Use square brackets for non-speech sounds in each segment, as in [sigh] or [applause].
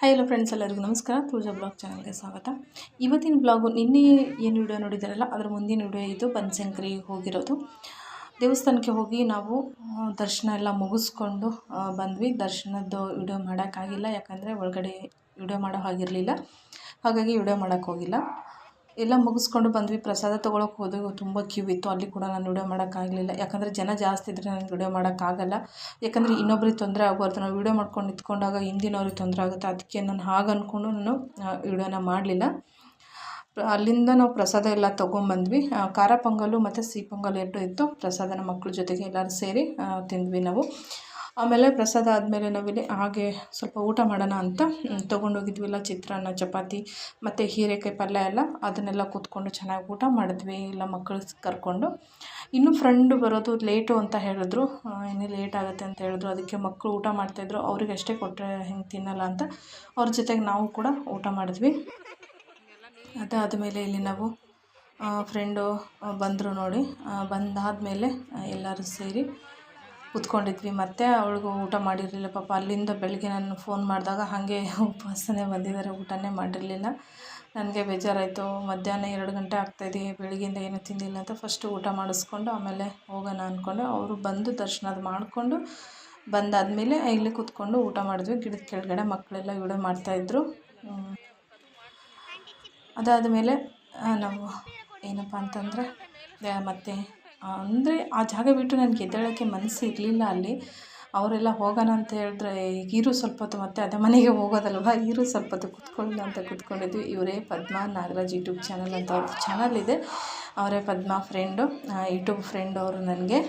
Hi hello friends ಎಲ್ಲರಿಗೂ ನಮಸ್ಕಾರ. ಪೂಜಾ blog ಚಾನಲ್ಗೆ ಸ್ವಾಗತ. ಇವತ್ತಿನ ಬ್ಲಾಗು ನಿನ್ನೆ ಏನು ವಿಡಿಯೋ ನೋಡಿದಾರಲ್ಲ ಅದರ ಮುಂದಿನ ವಿಡಿಯೋ ಇದು ಬನಶಂಕರಿ ಹೋಗಿರೋದು. ದೇವಸ್ಥಾನಕ್ಕೆ ಹೋಗಿ ನಾವು ದರ್ಶನ ಎಲ್ಲ ಮುಗಿಸ್ಕೊಂಡು ಬಂದ್ವಿ. ದರ್ಶನದ್ದು ವಿಡಿಯೋ ಮಾಡೋಕ್ಕಾಗಿಲ್ಲ, ಯಾಕಂದರೆ ಒಳಗಡೆ ವಿಡಿಯೋ ಮಾಡೋ ಹಾಗಿರಲಿಲ್ಲ. ಹಾಗಾಗಿ ವಿಡಿಯೋ ಮಾಡೋಕ್ಕೆ ಹೋಗಿಲ್ಲ. ಎಲ್ಲ ಮುಗಿಸ್ಕೊಂಡು ಬಂದ್ವಿ. ಪ್ರಸಾದ ತೊಗೊಳಕ್ಕೆ ಹೋದಾಗ ತುಂಬ ಕ್ಯೂ ಇತ್ತು. ಅಲ್ಲಿ ಕೂಡ ನಾನು ವಿಡಿಯೋ ಮಾಡೋಕ್ಕಾಗಲಿಲ್ಲ. ಯಾಕಂದರೆ ಜನ ಜಾಸ್ತಿ ಇದ್ದರೆ ನಾನು ವಿಡಿಯೋ ಮಾಡೋಕ್ಕಾಗಲ್ಲ. ಯಾಕಂದರೆ ಇನ್ನೊಬ್ರಿಗೆ ತೊಂದರೆ ಆಗಬಾರ್ದು ನಾವು ವಿಡಿಯೋ ಮಾಡ್ಕೊಂಡು ನಿಂತ್ಕೊಂಡಾಗ ಹಿಂದಿನವ್ರಿಗೆ ತೊಂದರೆ ಆಗುತ್ತೆ. ಅದಕ್ಕೆ ನಾನು ಹಾಗೆ ಅಂದ್ಕೊಂಡು ನಾನು ವಿಡಿಯೋನ ಮಾಡಲಿಲ್ಲ. ಅಲ್ಲಿಂದ ನಾವು ಪ್ರಸಾದ ಎಲ್ಲ ತೊಗೊಂಬಂದ್ವಿ. ಖಾರ ಪೊಂಗಲು ಮತ್ತು ಸಿಹಿ ಪೊಂಗಲ್ ಎರಡು ಇತ್ತು. ಪ್ರಸಾದನ ಮಕ್ಕಳ ಜೊತೆಗೆ ಎಲ್ಲರೂ ಸೇರಿ ತಿಂದ್ವಿ ನಾವು. ಆಮೇಲೆ ಪ್ರಸಾದ ಆದಮೇಲೆ ನಾವಿಲ್ಲಿ ಹಾಗೆ ಸ್ವಲ್ಪ ಊಟ ಮಾಡೋಣ ಅಂತ ತೊಗೊಂಡೋಗಿದ್ವಿಲ್ಲ ಚಿತ್ರಾನ್ನ, ಚಪಾತಿ, ಮತ್ತು ಹೀರೆಕಾಯಿ ಪಲ್ಯ ಎಲ್ಲ. ಅದನ್ನೆಲ್ಲ ಕೂತ್ಕೊಂಡು ಚೆನ್ನಾಗಿ ಊಟ ಮಾಡಿದ್ವಿ, ಇಲ್ಲ ಮಕ್ಕಳು ಕರ್ಕೊಂಡು. ಇನ್ನು ಫ್ರೆಂಡ್ ಬರೋದು ಲೇಟು ಅಂತ ಹೇಳಿದ್ರು. ಇನ್ನೂ ಲೇಟ್ ಆಗುತ್ತೆ ಅಂತ ಹೇಳಿದ್ರು. ಅದಕ್ಕೆ ಮಕ್ಕಳು ಊಟ ಮಾಡ್ತಾಯಿದ್ರು ಅವ್ರಿಗೆ ಅಷ್ಟೇ ಕೊಟ್ಟರೆ ಹೆಂಗೆ ತಿನ್ನಲ್ಲ ಅಂತ. ಅವ್ರ ಜೊತೆಗೆ ನಾವು ಕೂಡ ಊಟ ಮಾಡಿದ್ವಿ. ಅದಾದಮೇಲೆ ಇಲ್ಲಿ ನಾವು ಫ್ರೆಂಡು ಬಂದರು ನೋಡಿ. ಬಂದಾದ ಮೇಲೆ ಎಲ್ಲರೂ ಸೇರಿ ಕೂತ್ಕೊಂಡಿದ್ವಿ. ಮತ್ತು ಅವಳಿಗೂ ಊಟ ಮಾಡಿರಲಿಲ್ಲ. ಪಾಪ ಅಲ್ಲಿಂದ ಬೆಳಗ್ಗೆ ನಾನು ಫೋನ್ ಮಾಡಿದಾಗ ಹಾಗೆ ಉಪವಾಸನೇ ಬಂದಿದ್ದಾರೆ. ಊಟನೇ ಮಾಡಿರಲಿಲ್ಲ. ನನಗೆ ಬೇಜಾರಾಯಿತು. ಮಧ್ಯಾಹ್ನ ಎರಡು ಗಂಟೆ ಆಗ್ತಾಯಿದೆ ಬೆಳಗ್ಗೆಯಿಂದ ಏನೂ ತಿಂದಿಲ್ಲ ಅಂತ ಫಸ್ಟು ಊಟ ಮಾಡಿಸ್ಕೊಂಡು ಆಮೇಲೆ ಹೋಗೋಣ ಅಂದ್ಕೊಂಡು ಅವರು ಬಂದು ದರ್ಶನ ಮಾಡಿಕೊಂಡು ಬಂದಾದಮೇಲೆ ಇಲ್ಲಿ ಕೂತ್ಕೊಂಡು ಊಟ ಮಾಡಿದ್ವಿ. ಗಿಡದ ಕೆಳಗಡೆ ಮಕ್ಕಳೆಲ್ಲ ವಿಡಿಯೋ ಮಾಡ್ತಾಯಿದ್ರು. ಅದಾದ ಮೇಲೆ ನಾವು ಏನಪ್ಪ ಅಂತಂದರೆ ಮತ್ತು ಅಂದರೆ ಆ ಜಾಗ ಬಿಟ್ಟು ನನಗೆ ಎದ್ದೇಳೋಕ್ಕೆ ಮನಸ್ಸು ಇರಲಿಲ್ಲ ಅಲ್ಲಿ. ಅವರೆಲ್ಲ ಹೋಗೋಣ ಅಂತ ಹೇಳಿದ್ರೆ ಇರು ಸ್ವಲ್ಪ ಹೊತ್ತು ಮತ್ತೆ ಅದೇ ಮನೆಗೆ ಹೋಗೋದಲ್ವ? ಇರು ಸ್ವಲ್ಪ ಹೊತ್ತು ಕೂತ್ಕೊಳ್ಳೋಣ ಅಂತ ಕೂತ್ಕೊಂಡಿದ್ವಿ. ಇವರೇ ಪದ್ಮ ನಾಗರಾಜ್ ಯೂಟ್ಯೂಬ್ ಚಾನಲ್ ಅಂತ ಅವ್ರದ್ದು ಚಾನಲ್ ಇದೆ. ಅವರೇ ಪದ್ಮ ಫ್ರೆಂಡು ಯೂಟ್ಯೂಬ್ ಫ್ರೆಂಡ್ ಅವರು ನನಗೆ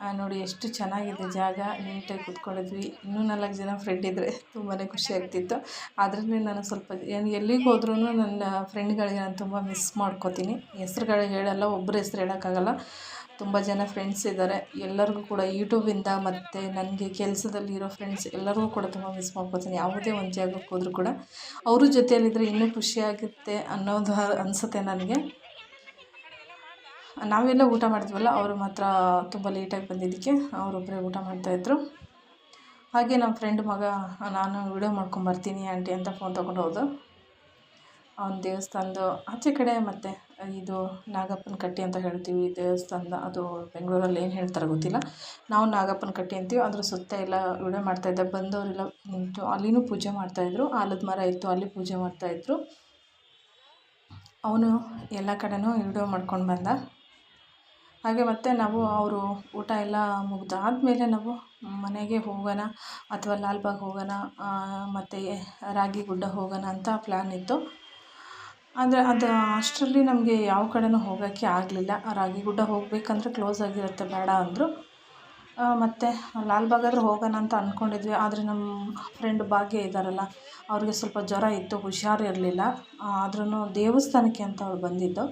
ನೋಡಿ ಎಷ್ಟು ಚೆನ್ನಾಗಿದೆ ಜಾಗ, ನೀಟಾಗಿ ಕೂತ್ಕೊಂಡಿದ್ವಿ. ಇನ್ನೂ ನಾಲ್ಕು ಜನ ಫ್ರೆಂಡ್ ಇದ್ದರೆ ತುಂಬಾ ಖುಷಿ ಆಗ್ತಿತ್ತು. ಅದರಲ್ಲಿ ನಾನು ಸ್ವಲ್ಪ ಏನು ಎಲ್ಲಿಗೆ ಹೋದ್ರೂ ನನ್ನ ಫ್ರೆಂಡ್ಗಳಿಗೆ ನಾನು ತುಂಬ ಮಿಸ್ ಮಾಡ್ಕೋತೀನಿ. ಹೆಸ್ರುಗಳಿಗೆ ಹೇಳಲ್ಲ ಒಬ್ಬರ ಹೆಸ್ರು ಹೇಳೋಕ್ಕಾಗಲ್ಲ. ತುಂಬ ಜನ ಫ್ರೆಂಡ್ಸ್ ಇದ್ದಾರೆ ಎಲ್ಲರಿಗೂ ಕೂಡ ಯೂಟ್ಯೂಬಿಂದ ಮತ್ತು ನನಗೆ ಕೆಲಸದಲ್ಲಿರೋ ಫ್ರೆಂಡ್ಸ್ ಎಲ್ಲರಿಗೂ ಕೂಡ ತುಂಬ ಮಿಸ್ ಮಾಡ್ಕೋತೀನಿ. ಯಾವುದೇ ಒಂದು ಜಾಗಕ್ಕೆ ಹೋದರೂ ಕೂಡ. ಅವ್ರ ಜೊತೆಯಲ್ಲಿದ್ದರೆ ಇನ್ನೂ ಖುಷಿಯಾಗುತ್ತೆ ಅನ್ನೋದು ಅನಿಸುತ್ತೆ ನನಗೆ. ನಾವೆಲ್ಲ ಊಟ ಮಾಡಿದ್ವಲ್ಲ, ಅವರು ಮಾತ್ರ ತುಂಬ ಲೇಟಾಗಿ ಬಂದಿದ್ದಕ್ಕೆ ಅವರೊಬ್ಬರೇ ಊಟ ಮಾಡ್ತಾಯಿದ್ರು ಹಾಗೆ ನಮ್ಮ ಫ್ರೆಂಡ್ ಮಗ, ನಾನು ವಿಡಿಯೋ ಮಾಡ್ಕೊಂಬರ್ತೀನಿ ಆಂಟಿ ಅಂತ ಫೋನ್ ತೊಗೊಂಡು ಹೋದ. ಅವನ ದೇವಸ್ಥಾನದ ಆಚೆ ಕಡೆ ಮತ್ತು ಇದು ನಾಗಪ್ಪನ ಕಟ್ಟಿ ಅಂತ ಹೇಳ್ತೀವಿ ದೇವಸ್ಥಾನದ ಅದು ಬೆಂಗಳೂರಲ್ಲಿ ಏನು ಹೇಳ್ತಾರೆ ಗೊತ್ತಿಲ್ಲ. ನಾವು ನಾಗಪ್ಪನ ಕಟ್ಟಿ ಅಂತೀವಿ, ಅದ್ರ ಸುತ್ತ ಎಲ್ಲ ವಿಡಿಯೋ ಮಾಡ್ತಾಯಿದ್ದೆ ಬಂದವರೆಲ್ಲ ನಿಂತು ಅಲ್ಲಿನೂ ಪೂಜೆ ಮಾಡ್ತಾಯಿದ್ರು ಆಲದ ಮರ ಇತ್ತು, ಅಲ್ಲಿ ಪೂಜೆ ಮಾಡ್ತಾಯಿದ್ರು ಅವನು ಎಲ್ಲ ಕಡೆನೂ ವಿಡಿಯೋ ಮಾಡ್ಕೊಂಡು ಬಂದ. ಹಾಗೆ ಮತ್ತೆ ನಾವು ಅವರು ಊಟ ಎಲ್ಲ ಮುಗಿದಾದ್ಮೇಲೆ ನಾವು ಮನೆಗೆ ಹೋಗೋಣ ಅಥವಾ ಲಾಲ್ಬಾಗ್ ಹೋಗೋಣ ಮತ್ತು ರಾಗಿ ಗುಡ್ಡ ಹೋಗೋಣ ಅಂತ ಪ್ಲ್ಯಾನ್ ಇತ್ತು. ಆದರೆ ಅದು ಅಷ್ಟರಲ್ಲಿ ನಮಗೆ ಯಾವ ಕಡೆನೂ ಹೋಗೋಕ್ಕೆ ಆಗಲಿಲ್ಲ. ರಾಗಿ ಗುಡ್ಡ ಹೋಗಬೇಕಂದ್ರೆ ಕ್ಲೋಸ್ ಆಗಿರುತ್ತೆ, ಬೇಡ ಅಂದರು. ಮತ್ತು ಲಾಲ್ಬಾಗಾದ್ರೆ ಹೋಗೋಣ ಅಂತ ಅಂದ್ಕೊಂಡಿದ್ವಿ ಆದರೆ ನಮ್ಮ ಫ್ರೆಂಡ್ ಭಾಗ್ಯ ಇದ್ದಾರಲ್ಲ ಅವ್ರಿಗೆ ಸ್ವಲ್ಪ ಜ್ವರ ಇತ್ತು ಹುಷಾರಿರಲಿಲ್ಲ ಆದ್ರೂ ದೇವಸ್ಥಾನಕ್ಕೆ ಅಂತ ಅವ್ರು ಬಂದಿದ್ದು.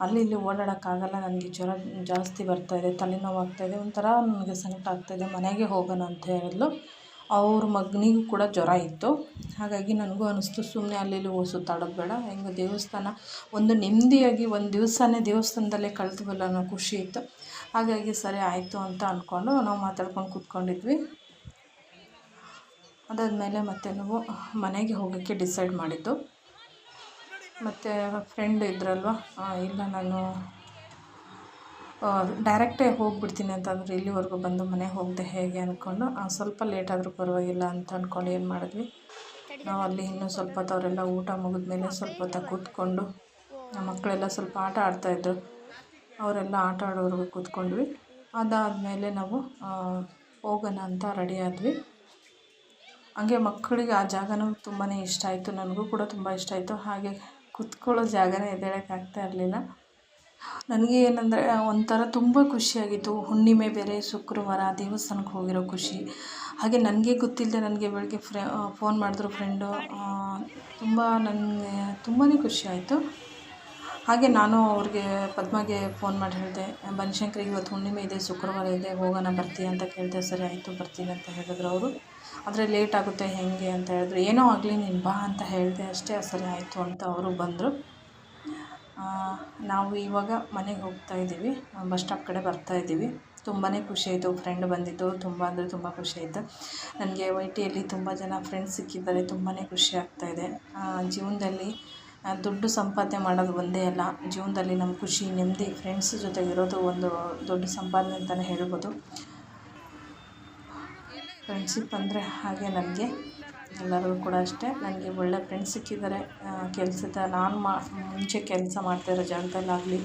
ಅಲ್ಲಿ ಇಲ್ಲಿ ಓಡಾಡೋಕ್ಕಾಗಲ್ಲ, ನನಗೆ ಜ್ವರ ಜಾಸ್ತಿ ಬರ್ತಾಯಿದೆ ತಲೆನೋವು ಆಗ್ತಾಯಿದೆ ಒಂಥರ ನನಗೆ ಸಂಕಟ ಆಗ್ತಾಯಿದೆ ಮನೆಗೆ ಹೋಗೋಣ ಅಂತ ಹೇಳಿದ್ಲು. ಅವ್ರ ಮಗನಿಗೂ ಕೂಡ ಜ್ವರ ಇತ್ತು. ಹಾಗಾಗಿ ನನಗೂ ಅನ್ನಿಸ್ತು ಸುಮ್ಮನೆ ಅಲ್ಲಿ ಇಲ್ಲಿ ಹೋಗಿ ಸುತ್ತಾಡೋದು ಬೇಡ, ಹೆಂಗೋ ದೇವಸ್ಥಾನ ಒಂದು ನೆಮ್ಮದಿಯಾಗಿ ಒಂದು ದಿವಸನೇ ದೇವಸ್ಥಾನದಲ್ಲೇ ಕಳ್ತೀವಲ್ಲ ಅನ್ನೋ ಖುಷಿ ಇತ್ತು. ಹಾಗಾಗಿ ಸರಿ ಆಯಿತು ಅಂತ ಅಂದ್ಕೊಂಡು ನಾವು ಮಾತಾಡ್ಕೊಂಡು ಕೂತ್ಕೊಂಡಿದ್ವಿ. ಅದಾದಮೇಲೆ ಮತ್ತೆ ನಾವು ಮನೆಗೆ ಹೋಗೋಕ್ಕೆ ಡಿಸೈಡ್ ಮಾಡಿದ್ದು. ಮತ್ತು ಫ್ರೆಂಡ್ ಇದ್ರಲ್ವ? ಇಲ್ಲ, ನಾನು ಡೈರೆಕ್ಟೇ ಹೋಗ್ಬಿಡ್ತೀನಿ ಅಂತಂದರೆ ಇಲ್ಲಿವರೆಗೂ ಬಂದು ಮನೆಗೆ ಹೋಗದೆ ಹೇಗೆ ಅಂದ್ಕೊಂಡು ಸ್ವಲ್ಪ ಲೇಟ್ ಆದರೂ ಪರವಾಗಿಲ್ಲ ಅಂತ ಅಂದ್ಕೊಂಡು ಏನು ಮಾಡಿದ್ವಿ? ನಾವು ಅಲ್ಲಿ ಇನ್ನೂ ಸ್ವಲ್ಪ ಹೊತ್ತು ಅವರೆಲ್ಲ ಊಟ ಮುಗಿದ್ಮೇಲೆ ಸ್ವಲ್ಪ ಹೊತ್ತು ಕೂತ್ಕೊಂಡು, ನಮ್ಮ ಮಕ್ಕಳೆಲ್ಲ ಸ್ವಲ್ಪ ಆಟ ಆಡ್ತಾಯಿದ್ರು ಅವರೆಲ್ಲ ಆಟ ಆಡೋವರೆಗೂ ಕೂತ್ಕೊಂಡ್ವಿ. ಅದಾದಮೇಲೆ ನಾವು ಹೋಗೋಣ ಅಂತ ರೆಡಿ ಆದ್ವಿ. ಹಂಗೆ ಮಕ್ಕಳಿಗೆ ಆ ಜಾಗನೂ ತುಂಬಾ ಇಷ್ಟ ಆಯಿತು. ನನಗೂ ಕೂಡ ತುಂಬ ಇಷ್ಟ ಆಯಿತು. ಹಾಗೆ ಕುತ್ಕೊಳ್ಳೋ ಜಾಗನೇ ಎದ್ದೇಳಕ್ಕೆ ಆಗ್ತಾ ಇರಲಿಲ್ಲ. ನನಗೆ ಏನಂದರೆ ಒಂಥರ ತುಂಬ ಖುಷಿಯಾಗಿತ್ತು. ಹುಣ್ಣಿಮೆ ಬೇರೆ, ಶುಕ್ರವಾರ, ದೇವಸ್ಥಾನಕ್ಕೆ ಹೋಗಿರೋ ಖುಷಿ. ಹಾಗೆ ನನಗೆ ಗೊತ್ತಿಲ್ಲದೆ ನನಗೆ ಬೆಳಗ್ಗೆ ಫ್ರೆ ಫೋನ್ ಮಾಡಿದ್ರು ಫ್ರೆಂಡು ತುಂಬ ನನಗೆ ತುಂಬಾ ಖುಷಿ ಆಯಿತು. ಹಾಗೆ ನಾನು ಅವ್ರಿಗೆ ಪದ್ಮಗೆ ಫೋನ್ ಮಾಡಿ ಹೇಳಿದೆ, ಬನಶಂಕರಿಗೆ ಇವತ್ತು ಹುಣ್ಣಿಮೆ ಇದೆ, ಶುಕ್ರವಾರ ಇದೆ, ಹೋಗೋಣ, ಬರ್ತೀಯ ಅಂತ ಕೇಳಿದೆ, ಸರಿ ಆಯಿತು, ಬರ್ತೀನಿ ಅಂತ ಹೇಳಿದ್ರು ಅವರು. ಆದರೆ ಲೇಟ್ ಆಗುತ್ತೆ, ಹೇಗೆ ಅಂತ ಹೇಳಿದ್ರು. ಏನೋ ಆಗಲಿ, ನೀನು ಬಾ ಅಂತ ಹೇಳಿದೆ, ಅಷ್ಟೇ, ಸರಿ ಆಯಿತು ಅಂತ ಅವರು ಬಂದರು. ನಾವು ಇವಾಗ ಮನೆಗೆ ಹೋಗ್ತಾ ಇದ್ದೀವಿ, ಬಸ್ ಸ್ಟಾಪ್ ಕಡೆ ಬರ್ತಾ ಇದ್ದೀವಿ. ತುಂಬಾ ಖುಷಿ ಆಯಿತು ಫ್ರೆಂಡ್ ಬಂದಿದ್ದು, ತುಂಬ ಅಂದರೆ ತುಂಬ ಖುಷಿ ಆಯಿತು. ನನಗೆ ವೈ ಟಿಯಲ್ಲಿ ತುಂಬ ಜನ ಫ್ರೆಂಡ್ಸ್ ಸಿಕ್ಕಿದ್ದಾರೆ ತುಂಬಾ ಖುಷಿ ಆಗ್ತಾಯಿದೆ ಜೀವನದಲ್ಲಿ ದುಡ್ಡು ಸಂಪಾದನೆ ಮಾಡೋದು ಒಂದೇ ಅಲ್ಲ, ಜೀವನದಲ್ಲಿ ನಮ್ಮ ಖುಷಿ, ನೆಮ್ಮದಿ ಫ್ರೆಂಡ್ಸ್ ಜೊತೆಗಿರೋದು ಒಂದು ದೊಡ್ಡ ಸಂಪಾದನೆ ಅಂತಲೇ ಹೇಳ್ಬೋದು. ಫ್ರೆಂಡ್ಶಿಪ್ ಅಂದರೆ ಹಾಗೆ ನನಗೆ, ಎಲ್ಲರಿಗೂ ಕೂಡ ಅಷ್ಟೇ. ನನಗೆ ಒಳ್ಳೆ ಫ್ರೆಂಡ್ಸ್ ಸಿಕ್ಕಿದ್ದಾರೆ. ಕೆಲಸದ ನಾನು ಮಾ, ಮುಂಚೆ ಕೆಲಸ ಮಾಡ್ತಾಯಿರೋ ಜಾಗದಲ್ಲಾಗಲಿ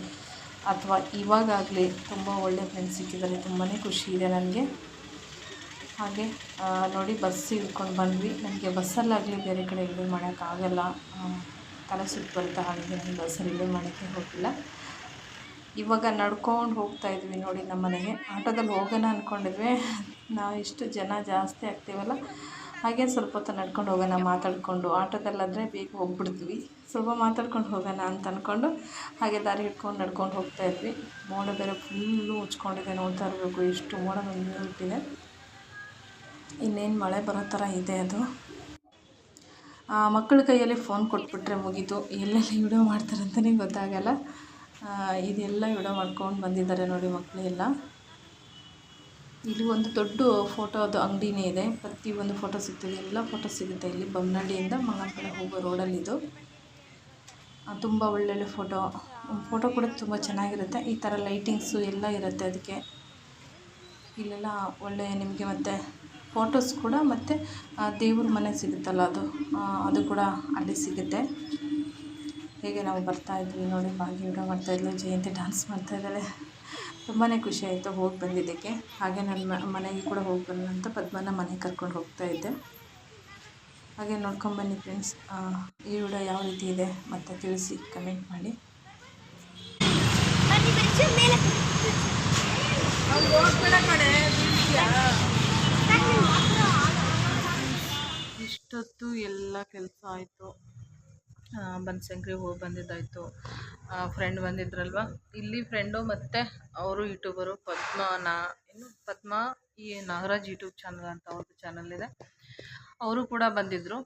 ಅಥವಾ ಇವಾಗಾಗಲಿ ತುಂಬ ಒಳ್ಳೆ ಫ್ರೆಂಡ್ಸ್ ಸಿಕ್ಕಿದ್ದಾರೆ ತುಂಬಾ ಖುಷಿ ಇದೆ ನನಗೆ. ಹಾಗೆ ನೋಡಿ ಬಸ್ ಇಳ್ಕೊಂಡು ಬಂದ್ವಿ. ನನಗೆ ಬಸ್ಸಲ್ಲಾಗಲಿ ಬೇರೆ ಕಡೆ ಇಲ್ಲಿ ಮಾಡೋಕ್ಕಾಗಲ್ಲ. ತಲೆ ಸುತ್ತು ಬರುತ್ತೆ ಹಾಗೆ ನಾನು ಬಸ್ಸಲ್ಲಿ ಮಾಡೋಕ್ಕೆ ಹೋಗಿಲ್ಲ. ಇವಾಗ ನಡ್ಕೊಂಡು ಹೋಗ್ತಾ ಇದ್ವಿ ನೋಡಿ ನಮ್ಮ ಮನೆಗೆ. ಆಟೋದಲ್ಲಿ ಹೋಗೋಣ ಅಂದ್ಕೊಂಡಿದ್ವಿ ನಾವು ಇಷ್ಟು ಜನ ಜಾಸ್ತಿ ಆಗ್ತೀವಲ್ಲ? ಹಾಗೆ ಸ್ವಲ್ಪ ಹೊತ್ತು ನಡ್ಕೊಂಡು ಹೋಗೋಣ ಮಾತಾಡಿಕೊಂಡು. ಆಟೋದಲ್ಲಾದರೆ ಬೇಗ ಹೋಗ್ಬಿಡ್ತೀವಿ ಸ್ವಲ್ಪ ಮಾತಾಡ್ಕೊಂಡು ಹೋಗೋಣ ಅಂತ ಅಂದ್ಕೊಂಡು ಹಾಗೆ ದಾರಿ ಹಿಡ್ಕೊಂಡು ನಡ್ಕೊಂಡು ಹೋಗ್ತಾ ಇದ್ವಿ. ಮೋಡ ಬೇರೆ ಫುಲ್ಲು ಮುಚ್ಕೊಂಡಿದೆ ನೋಡ್ತಾ ಇರಬೇಕು ಎಷ್ಟು ಮೋಡ ಬಂದುಬಿಟ್ಟಿದೆ ಇನ್ನೇನು ಮಳೆ ಬರೋ ಥರ ಇದೆ ಅದು. ಮಕ್ಕಳ ಕೈಯಲ್ಲಿ ಫೋನ್ ಕೊಟ್ಬಿಟ್ರೆ ಮುಗೀತು. ಎಲ್ಲೆಲ್ಲಿ ವಿಡಿಯೋ ಮಾಡ್ತಾರೆ ಅಂತಲೇ ಗೊತ್ತಾಗಲ್ಲ ಇದೆಲ್ಲ ವಿಡಿಯೋ ಮಾಡ್ಕೊಂಡು ಬಂದಿದ್ದಾರೆ ನೋಡಿ ಮಕ್ಕಳೆಲ್ಲ ಇಲ್ಲಿ ಒಂದು ದೊಡ್ಡ ಫೋಟೋದು ಅಂಗಡಿನೇ ಇದೆ. ಪ್ರತಿ ಒಂದು ಫೋಟೋ ಸಿಗ್ತದೆ. ಎಲ್ಲ ಫೋಟೋ ಸಿಗುತ್ತೆ ಇಲ್ಲಿ ಬೊಮ್ಮನಹಳ್ಳಿಯಿಂದ ಮಂಗನಕಡೆ ಹೋಗೋ ರೋಡಲ್ಲಿದು ತುಂಬ ಒಳ್ಳೊಳ್ಳೆ ಫೋಟೋ ಫೋಟೋ ಕೂಡ ತುಂಬ ಚೆನ್ನಾಗಿರುತ್ತೆ. ಈ ಥರ ಲೈಟಿಂಗ್ಸು ಎಲ್ಲ ಇರುತ್ತೆ ಅದಕ್ಕೆ. ಇಲ್ಲೆಲ್ಲ ಒಳ್ಳೆಯ ನಿಮಗೆ ಮತ್ತು ಫೋಟೋಸ್ ಕೂಡ ಮತ್ತು ದೇವ್ರ ಮನೆ ಸಿಗುತ್ತಲ್ಲ ಅದು? ಅದು ಕೂಡ ಅಲ್ಲಿ ಸಿಗುತ್ತೆ. ಹೇಗೆ ನಾವು ಬರ್ತಾ ಇದ್ವಿ ನೋಡಿ ಭಾಗ್ಯ ವಿಡಿಯೋ ಮಾಡ್ತಾಯಿದ್ಲು ಜಯಂತಿ ಡ್ಯಾನ್ಸ್ ಮಾಡ್ತಾಯಿದ್ದಾಳೆ ತುಂಬಾ ಖುಷಿ ಆಯಿತು ಹೋಗಿ ಬಂದಿದ್ದಕ್ಕೆ. ಹಾಗೆ ನನ್ನ ಮನೆಗೆ ಕೂಡ ಹೋಗಿ ಬಂದಂತ ಅಂತ ಪದ್ಮನ ಮನೆಗೆ ಕರ್ಕೊಂಡು ಹೋಗ್ತಾ ಇದ್ದೆ. ಹಾಗೆ ನೋಡ್ಕೊಂಬನ್ನಿ ಫ್ರೆಂಡ್ಸ್ ಈ ವಿಡಿಯೋ ಯಾವ ರೀತಿ ಇದೆ ಮತ್ತು ತಿಳಿಸಿ ಕಮೆಂಟ್ ಮಾಡಿ. ಇಷ್ಟೊತ್ತು ಎಲ್ಲ ಕೆಲಸ ಆಯಿತು. ಬನಶಂಕರಿಗೆ ಹೋಗಿ ಬಂದಿದ್ದಾಯಿತು. ಫ್ರೆಂಡ್ ಬಂದಿದ್ರಲ್ವ? ಇಲ್ಲಿ ಫ್ರೆಂಡು ಮತ್ತು ಅವರು ಯೂಟ್ಯೂಬರು ಪದ್ಮ ನಾ, ಏನು ಪದ್ಮ ಈ ನಾಗರಾಜ್ ಯೂಟ್ಯೂಬ್ ಚಾನಲ್ ಅಂತ ಅವ್ರದ್ದು ಚಾನಲ್ ಇದೆ. ಅವರು ಕೂಡ ಬಂದಿದ್ದರು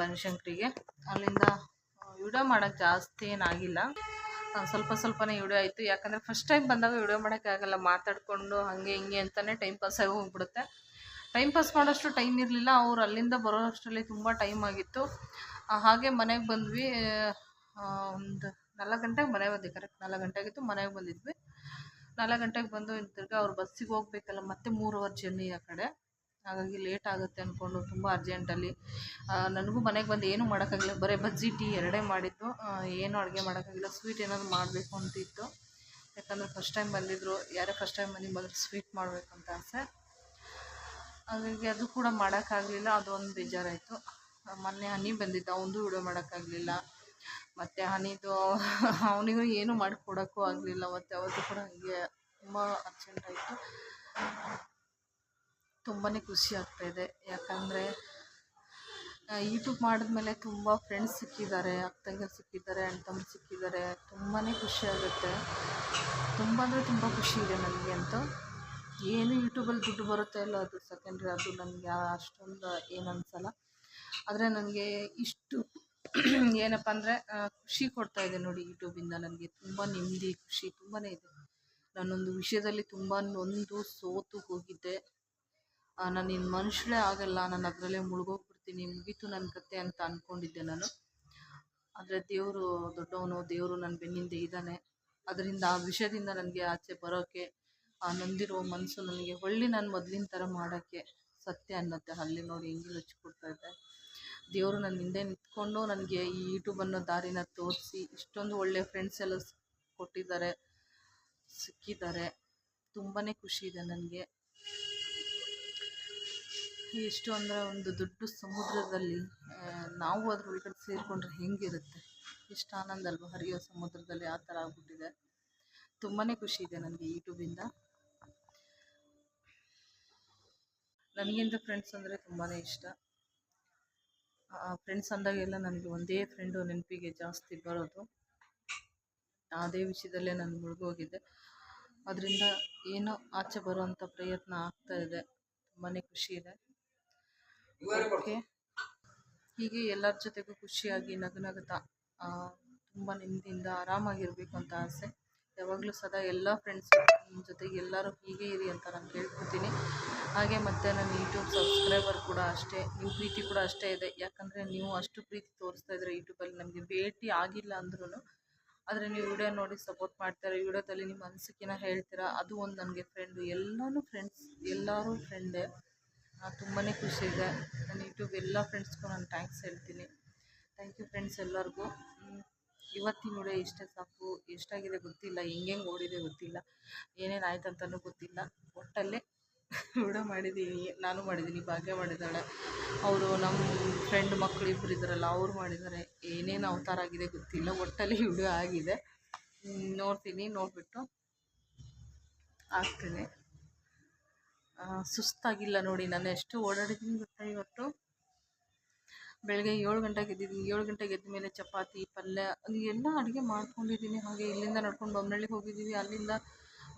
ಬನಶಂಕರಿಗೆ. ಅಲ್ಲಿಂದ ವಿಡಿಯೋ ಮಾಡೋಕ್ಕೆ ಜಾಸ್ತಿ ಏನಾಗಿಲ್ಲ ಸ್ವಲ್ಪ ಸ್ವಲ್ಪನೇ ವಿಡಿಯೋ ಆಯಿತು. ಯಾಕಂದರೆ ಫಸ್ಟ್ ಟೈಮ್ ಬಂದಾಗ ವಿಡಿಯೋ ಮಾಡೋಕ್ಕಾಗಲ್ಲ ಮಾತಾಡಿಕೊಂಡು ಹಾಗೆ ಹಿಂಗೆ ಅಂತಲೇ ಟೈಮ್ ಪಾಸ್ ಆಗಿ ಹೋಗ್ಬಿಡುತ್ತೆ. ಟೈಮ್ ಪಾಸ್ ಮಾಡೋಷ್ಟು ಟೈಮ್ ಇರಲಿಲ್ಲ. ಅವ್ರು ಅಲ್ಲಿಂದ ಬರೋಷ್ಟರಲ್ಲಿ ತುಂಬ ಟೈಮ್ ಆಗಿತ್ತು. ಹಾಗೆ ಮನೆಗೆ ಬಂದ್ವಿ. ಒಂದು ನಾಲ್ಕು ಗಂಟೆಗೆ ಮನೆಗೆ ಬಂದ್ವಿ. ಕರೆಕ್ಟ್ ನಾಲ್ಕು ಗಂಟೆಗಿತ್ತು ಮನೆಗೆ ಬಂದಿದ್ವಿ. ನಾಲ್ಕು ಗಂಟೆಗೆ ಬಂದು ತಿರ್ಗಿ ಅವ್ರು ಬಸ್ಸಿಗೆ ಹೋಗ್ಬೇಕಲ್ಲ, ಮತ್ತೆ ಮೂರು ಅವರ್ ಜರ್ನಿ ಆ ಕಡೆ. ಹಾಗಾಗಿ ಲೇಟ್ ಆಗುತ್ತೆ ಅಂದ್ಕೊಂಡು ತುಂಬ ಅರ್ಜೆಂಟಲ್ಲಿ ನನಗೂ ಮನೆಗೆ ಬಂದು ಏನೂ ಮಾಡೋಕ್ಕಾಗಿಲ್ಲ ಬರೀ ಬಜ್ಜಿ ಟೀ ಎರಡೇ ಮಾಡಿದ್ದು. ಏನು ಅಡುಗೆ ಮಾಡೋಕ್ಕಾಗಿಲ್ಲ ಸ್ವೀಟ್ ಏನಾದ್ರು ಮಾಡಬೇಕು ಅಂತಿತ್ತು. ಯಾಕಂದರೆ ಫಸ್ಟ್ ಟೈಮ್ ಬಂದಿದ್ದರು ಯಾರೇ ಫಸ್ಟ್ ಟೈಮ್ ಬಂದಿದ್ದು ಬಂದರೆ ಸ್ವೀಟ್ ಮಾಡಬೇಕು ಅಂತ ಆಸೆ. ಹಾಗಾಗಿ ಅದು ಕೂಡ ಮಾಡೋಕ್ಕಾಗಲಿಲ್ಲ, ಅದೊಂದು ಬೇಜಾರಾಯಿತು. ಮೊನ್ನೆ ಹನಿ ಬಂದಿದ್ದ ಅವನದು ವಿಡಿಯೋ ಮಾಡೋಕ್ಕಾಗಲಿಲ್ಲ. ಮತ್ತು ಹನಿದು ಅವನಿಗೂ ಏನು ಮಾಡಿಕೊಡೋಕ್ಕೂ ಆಗಲಿಲ್ಲ, ಮತ್ತು ಅವತ್ತು ಕೂಡ ಹಂಗೆ ತುಂಬ ಅರ್ಜೆಂಟ್ ಆಯಿತು. ತುಂಬಾ ಖುಷಿ ಆಗ್ತಾಯಿದೆ ಯಾಕಂದರೆ ಯೂಟ್ಯೂಬ್ ಮಾಡಿದ್ಮೇಲೆ ತುಂಬ ಫ್ರೆಂಡ್ಸ್ ಸಿಕ್ಕಿದ್ದಾರೆ ಅಕ್ಕ ತಂಗಿಯರು ಸಿಕ್ಕಿದ್ದಾರೆ ಅಣ್ಣ ತಮ್ಮ ಸಿಕ್ಕಿದ್ದಾರೆ. ತುಂಬಾ ಖುಷಿ ಆಗುತ್ತೆ. ತುಂಬ ಅಂದರೆ ತುಂಬ ಖುಷಿ ಇದೆ ನನಗೆ ಅಂತೂ. ಏನು ಯೂಟ್ಯೂಬಲ್ಲಿ ದುಡ್ಡು ಬರುತ್ತೆ ಇಲ್ಲ ಅದು ಸೆಕೆಂಡ್ರಿ ಅದು ನನಗೆ ಅಷ್ಟೊಂದು ಏನು ಅನಿಸಲ್ಲ. ಆದರೆ ನನಗೆ ಇಷ್ಟು [clears throat] ಏನಪ್ಪ ಅಂದರೆ ಖುಷಿ ಕೊಡ್ತಾ ಇದೆ ನೋಡಿ ಯೂಟ್ಯೂಬಿಂದ ನನಗೆ. ತುಂಬ ನೆಮ್ಮದಿ, ಖುಷಿ ತುಂಬಾ ಇದೆ. ನಾನೊಂದು ವಿಷಯದಲ್ಲಿ ತುಂಬ ನೊಂದು ಸೋತು ಹೋಗಿದ್ದೆ. ನಾನು ಇನ್ನು ಮನುಷ್ಯಳೇ ಆಗಲ್ಲ, ನಾನು ಅದರಲ್ಲೇ ಮುಳುಗೋಗ್ಬಿಡ್ತೀನಿ, ಮುಗೀತು ನನ್ನ ಕತೆ ಅಂತ ಅಂದ್ಕೊಂಡಿದ್ದೆ ನಾನು. ಆದರೆ ದೇವರು ದೊಡ್ಡವನು, ದೇವರು ನನ್ನ ಬೆನ್ನಿಂದೆ ಇದ್ದಾನೆ. ಅದರಿಂದ ಆ ವಿಷಯದಿಂದ ನನಗೆ ಆಚೆ ಬರೋಕ್ಕೆ ಆ ನೊಂದಿರುವ ಮನಸ್ಸು ನನಗೆ ಹೊಳ್ಳಿ ನಾನು ಮೊದಲಿನ ಥರ ಮಾಡೋಕ್ಕೆ ಸತ್ಯ ಅನ್ನತ್ತೆ. ಅಲ್ಲಿ ನೋಡಿ ಹೆಂಗೆ ಕೊಡ್ತಾ ಇದ್ದೆ. ದೇವರು ನನ್ನ ಹಿಂದೆ ನಿಂತ್ಕೊಂಡು ನನಗೆ ಈ ಯೂಟ್ಯೂಬ್ ಅನ್ನೋ ದಾರಿನ ತೋರಿಸಿ ಇಷ್ಟೊಂದು ಒಳ್ಳೆಯ ಫ್ರೆಂಡ್ಸ್ ಎಲ್ಲ ಕೊಟ್ಟಿದ್ದಾರೆ, ಸಿಕ್ಕಿದ್ದಾರೆ. ತುಂಬಾ ಖುಷಿ ಇದೆ ನನಗೆ. ಎಷ್ಟು ಅಂದರೆ ಒಂದು ದೊಡ್ಡ ಸಮುದ್ರದಲ್ಲಿ ನಾವು ಅದ್ರ ಒಳಗಡೆ ಸೇರಿಕೊಂಡ್ರೆ ಹೆಂಗಿರುತ್ತೆ? ಎಷ್ಟು ಆನಂದ ಅಲ್ವಾ ಹರಿಯೋ ಸಮುದ್ರದಲ್ಲಿ ಆ ಥರ ಆಗ್ಬಿಟ್ಟಿದೆ. ತುಂಬಾ ಖುಷಿ ಇದೆ ನನಗೆ ಯೂಟ್ಯೂಬಿಂದ ನನಗಿಂತ ಫ್ರೆಂಡ್ಸ್ ಅಂದರೆ ತುಂಬಾ ಇಷ್ಟ. ಫ್ರೆಂಡ್ಸ್ ಅಂದಾಗೆಲ್ಲ ನನಗೆ ಒಂದೇ ಫ್ರೆಂಡು ನೆನಪಿಗೆ ಜಾಸ್ತಿ ಬರೋದು. ಅದೇ ವಿಷಯದಲ್ಲೇ ನಾನು ಮುಳುಗೋಗಿದ್ದೆ. ಅದರಿಂದ ಏನೋ ಆಚೆ ಬರುವಂಥ ಪ್ರಯತ್ನ ಆಗ್ತಾ ಇದೆ. ತುಂಬಾ ಖುಷಿ ಇದೆ. ಓಕೆ. ಹೀಗೆ ಎಲ್ಲರ ಜೊತೆಗೂ ಖುಷಿಯಾಗಿ ನಗು ನಗುತ್ತಾ ತುಂಬ ನೆಮ್ಮದಿಯಿಂದ ಆರಾಮಾಗಿರಬೇಕು ಅಂತ ಆಸೆ. ಯಾವಾಗಲೂ ಸದಾ ಎಲ್ಲ ಫ್ರೆಂಡ್ಸ್ ಜೊತೆಗೆ ಎಲ್ಲರೂ ಹೀಗೆ ಇರಿ ಅಂತ ನಾನು ಕೇಳ್ಕೊತೀನಿ. ಹಾಗೆ ಮತ್ತು ನನ್ನ ಯೂಟ್ಯೂಬ್ ಸಬ್ಸ್ಕ್ರೈಬರ್ ಕೂಡ ಅಷ್ಟೇ ನಿಮ್ಮ ಪ್ರೀತಿ ಕೂಡ ಅಷ್ಟೇ ಇದೆ. ಯಾಕಂದರೆ ನೀವು ಅಷ್ಟು ಪ್ರೀತಿ ತೋರಿಸ್ತಾ ಇದ್ರೆ ಯೂಟ್ಯೂಬಲ್ಲಿ ನಮಗೆ ಭೇಟಿ ಆಗಿಲ್ಲ ಅಂದ್ರೂ ಆದರೆ ನೀವು ವಿಡಿಯೋ ನೋಡಿ ಸಪೋರ್ಟ್ ಮಾಡ್ತಾರೆ ವಿಡಿಯೋದಲ್ಲಿ ನಿಮ್ಮ ಅನಿಸಿಕೆನ ಹೇಳ್ತೀರಾ, ಅದು ಒಂದು ನನಗೆ ಫ್ರೆಂಡು ಎಲ್ಲನೂ ಫ್ರೆಂಡ್ಸ್ ಎಲ್ಲರೂ ಫ್ರೆಂಡೇ ತುಂಬಾ ಖುಷಿ ಇದೆ. ನನ್ನ ಯೂಟ್ಯೂಬ್ ಎಲ್ಲ ಫ್ರೆಂಡ್ಸ್ಗೂ ನಾನು ಥ್ಯಾಂಕ್ಸ್ ಹೇಳ್ತೀನಿ. ಥ್ಯಾಂಕ್ ಯು ಫ್ರೆಂಡ್ಸ್ ಎಲ್ಲರಿಗೂ. ಇವತ್ತಿನ ನೋಡಿ ಇಷ್ಟೇ ಸಾಕು, ಎಷ್ಟಾಗಿದೆ ಗೊತ್ತಿಲ್ಲ, ಹೆಂಗೆ ಓಡಿದೆ ಗೊತ್ತಿಲ್ಲ, ಏನೇನು ಆಯ್ತು ಅಂತಲೂ ಗೊತ್ತಿಲ್ಲ. ಒಟ್ಟಲ್ಲೇ ವಿಡಿಯೋ ಮಾಡಿದ್ದೀನಿ ನಾನು ಮಾಡಿದ್ದೀನಿ ಭಾಗ್ಯ ಮಾಡಿದ್ದಾಳೆ. ಅವರು ನಮ್ಮ ಫ್ರೆಂಡ್ ಮಕ್ಕಳು ಇಬ್ಬರು ಇದ್ದಾರಲ್ಲ, ಅವ್ರು ಮಾಡಿದ್ದಾರೆ. ಏನೇನು ಅವತಾರ ಆಗಿದೆ ಗೊತ್ತಿಲ್ಲ, ಒಟ್ಟಲ್ಲಿ ವಿಡಿಯೋ ಆಗಿದೆ. ನೋಡ್ತೀನಿ, ನೋಡಿಬಿಟ್ಟು ಆಗ್ತೀನಿ ಸುಸ್ತಾಗಿಲ್ಲ ನೋಡಿ, ನಾನು ಎಷ್ಟು ಓಡಾಡಿದ್ದೀನಿ ಗೊತ್ತಾ ಇವತ್ತು? ಬೆಳಗ್ಗೆ ಏಳು ಗಂಟೆಗೆ ಎದ್ದಿದ್ದೀನಿ. ಏಳು ಗಂಟೆಗೆ ಎದ್ದ ಮೇಲೆ ಚಪಾತಿ, ಪಲ್ಯ ಎಲ್ಲ ಅಡುಗೆ ಮಾಡ್ಕೊಂಡಿದ್ದೀನಿ. ಹಾಗೆ ಇಲ್ಲಿಂದ ನಡ್ಕೊಂಡು ಬೊಮ್ಮನಳ್ಳಿಗೆ ಹೋಗಿದ್ದೀವಿ. ಅಲ್ಲಿಂದ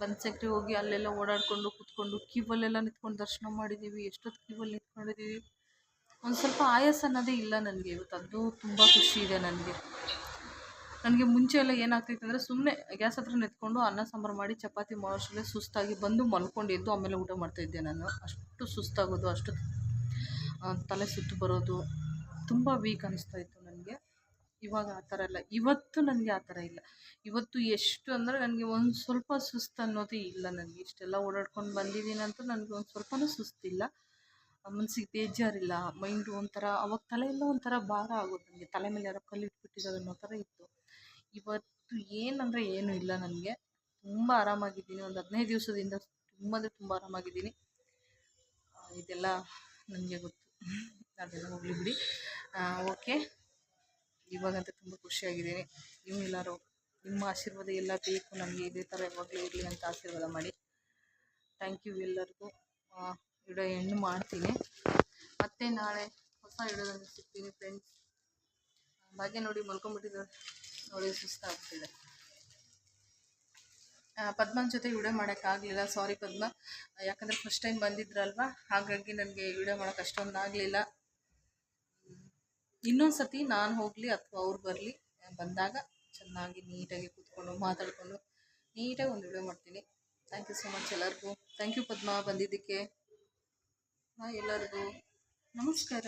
ಬನಶಂಕರಿ ಹೋಗಿ ಅಲ್ಲೆಲ್ಲ ಓಡಾಡಿಕೊಂಡು ಕೂತ್ಕೊಂಡು ಕ್ಯೂವಲ್ಲೆಲ್ಲ ನಿಂತ್ಕೊಂಡು ದರ್ಶನ ಮಾಡಿದ್ದೀವಿ. ಎಷ್ಟೊತ್ತು ಕ್ಯೂವಲ್ಲಿ ನಿಂತ್ಕೊಂಡಿದ್ದೀವಿ? ಒಂದು ಸ್ವಲ್ಪ ಆಯಾಸ ಅನ್ನೋದೇ ಇಲ್ಲ ನನಗೆ. ಇವತ್ತು ಅದು ತುಂಬ ಖುಷಿ ಇದೆ ನನಗೆ. ನನಗೆ ಮುಂಚೆ ಎಲ್ಲ ಏನಾಗ್ತಿತ್ತು ಅಂದರೆ ಸುಮ್ಮನೆ ಗ್ಯಾಸ್ ಹತ್ರ ನಿಂತ್ಕೊಂಡು ಅನ್ನ, ಸಾಂಬಾರು ಮಾಡಿ ಚಪಾತಿ ಮಾಡೋಷ್ಟರಲ್ಲೇ ಸುಸ್ತಾಗಿ ಬಂದು ಮಲ್ಕೊಂಡು ಎದ್ದು ಆಮೇಲೆ ಊಟ ಮಾಡ್ತಾಯಿದ್ದೆ ನಾನು. ಅಷ್ಟು ಸುಸ್ತಾಗೋದು, ಅಷ್ಟು ತಲೆ ಸುತ್ತು ಬರೋದು ತುಂಬ ವೀಕ್ ಅನಿಸ್ತಾ ಇತ್ತು ನನಗೆ. ಇವಾಗ ಆ ಥರ ಇಲ್ಲ. ಇವತ್ತು ನನಗೆ ಆ ಥರ ಇಲ್ಲ. ಇವತ್ತು ಎಷ್ಟು ಅಂದರೆ ನನಗೆ ಒಂದು ಸ್ವಲ್ಪ ಸುಸ್ತು ಅನ್ನೋದು ಇಲ್ಲ ನನಗೆ. ಇಷ್ಟೆಲ್ಲ ಓಡಾಡ್ಕೊಂಡು ಬಂದಿದ್ದೀನಿ ಅಂತ ನನಗೆ ಒಂದು ಸ್ವಲ್ಪನೂ ಸುಸ್ತಿಲ್ಲ ಮನ್ಸಿಗೆ ಬೇಜಾರಿಲ್ಲ. ಮೈಂಡು ಒಂಥರ, ಅವಾಗ ತಲೆಯೆಲ್ಲ ಒಂಥರ ಭಾರ ಆಗೋದು ನನಗೆ. ತಲೆ ಮೇಲೆ ಯಾರೋ ಕಲ್ಲು ಇಟ್ಬಿಟ್ಟಿದ್ದಾರೆ ಅನ್ನೋ ಥರ ಇತ್ತು. ಇವತ್ತು ಏನಂದರೆ ಏನೂ ಇಲ್ಲ ನನಗೆ. ತುಂಬ ಆರಾಮಾಗಿದ್ದೀನಿ. ಒಂದು ಹದಿನೈದು ದಿವಸದಿಂದ ತುಂಬ ಅಂದರೆ ತುಂಬ ಆರಾಮಾಗಿದ್ದೀನಿ. ಇದೆಲ್ಲ ನನಗೆ ಗೊತ್ತು. ಅದೆಲ್ಲ ಹೋಗಲಿ ಬಿಡಿ. ಓಕೆ. ಇವಾಗಂತೂ ತುಂಬ ಖುಷಿಯಾಗಿದ್ದೀನಿ. ನೀವು ಎಲ್ಲರೂ ನಿಮ್ಮ ಆಶೀರ್ವಾದ ಎಲ್ಲ ಬೇಕು, ನಮಗೆ ಇದೇ ಥರ ಯಾವಾಗಲೂ ಇರಲಿ ಅಂತ ಆಶೀರ್ವಾದ ಮಾಡಿ. ಥ್ಯಾಂಕ್ ಯು ಎಲ್ಲರಿಗೂ. ವಿಡಿಯೋ ಎಂಡ್ ಮಾಡ್ತೀನಿ. ಮತ್ತೆ ನಾಳೆ ಹೊಸ ವಿಡಿಯೋದಲ್ಲಿ ಸಿಗ್ತೀನಿ ಫ್ರೆಂಡ್ಸ್ ಭಾಗ್ಯ ನೋಡಿ ಮಲ್ಕೊಂಡ್ಬಿಟ್ಟಿದ್ದಾರೆ ನೋಡಿ ಸುಸ್ತಾಗ್ತಿದೆ. ಪದ್ಮನ ಜೊತೆ ವಿಡಿಯೋ ಮಾಡೋಕ್ಕಾಗಲಿಲ್ಲ ಸಾರಿ ಪದ್ಮ. ಯಾಕಂದರೆ ಫಸ್ಟ್ ಟೈಮ್ ಬಂದಿದ್ರಲ್ವ? ಹಾಗಾಗಿ ನನಗೆ ವಿಡಿಯೋ ಮಾಡೋಕ್ಕೆ ಅಷ್ಟೊಂದು ಆಗಲಿಲ್ಲ. ಇನ್ನೊಂದು ಸತಿ ನಾನು ಹೋಗಲಿ ಅಥವಾ ಅವ್ರು ಬರಲಿ ಬಂದಾಗ ಚೆನ್ನಾಗಿ ನೀಟಾಗಿ ಕೂತ್ಕೊಂಡು ಮಾತಾಡಿಕೊಂಡು ನೀಟಾಗಿ ಒಂದು ವಿಡಿಯೋ ಮಾಡ್ತೀನಿ. ಥ್ಯಾಂಕ್ ಯು ಸೊ ಮಚ್ ಎಲ್ಲರಿಗೂ. ಥ್ಯಾಂಕ್ ಯು ಪದ್ಮ ಬಂದಿದ್ದಕ್ಕೆ. ಹಾಂ ಎಲ್ಲರಿಗೂ. ನಮಸ್ಕಾರ.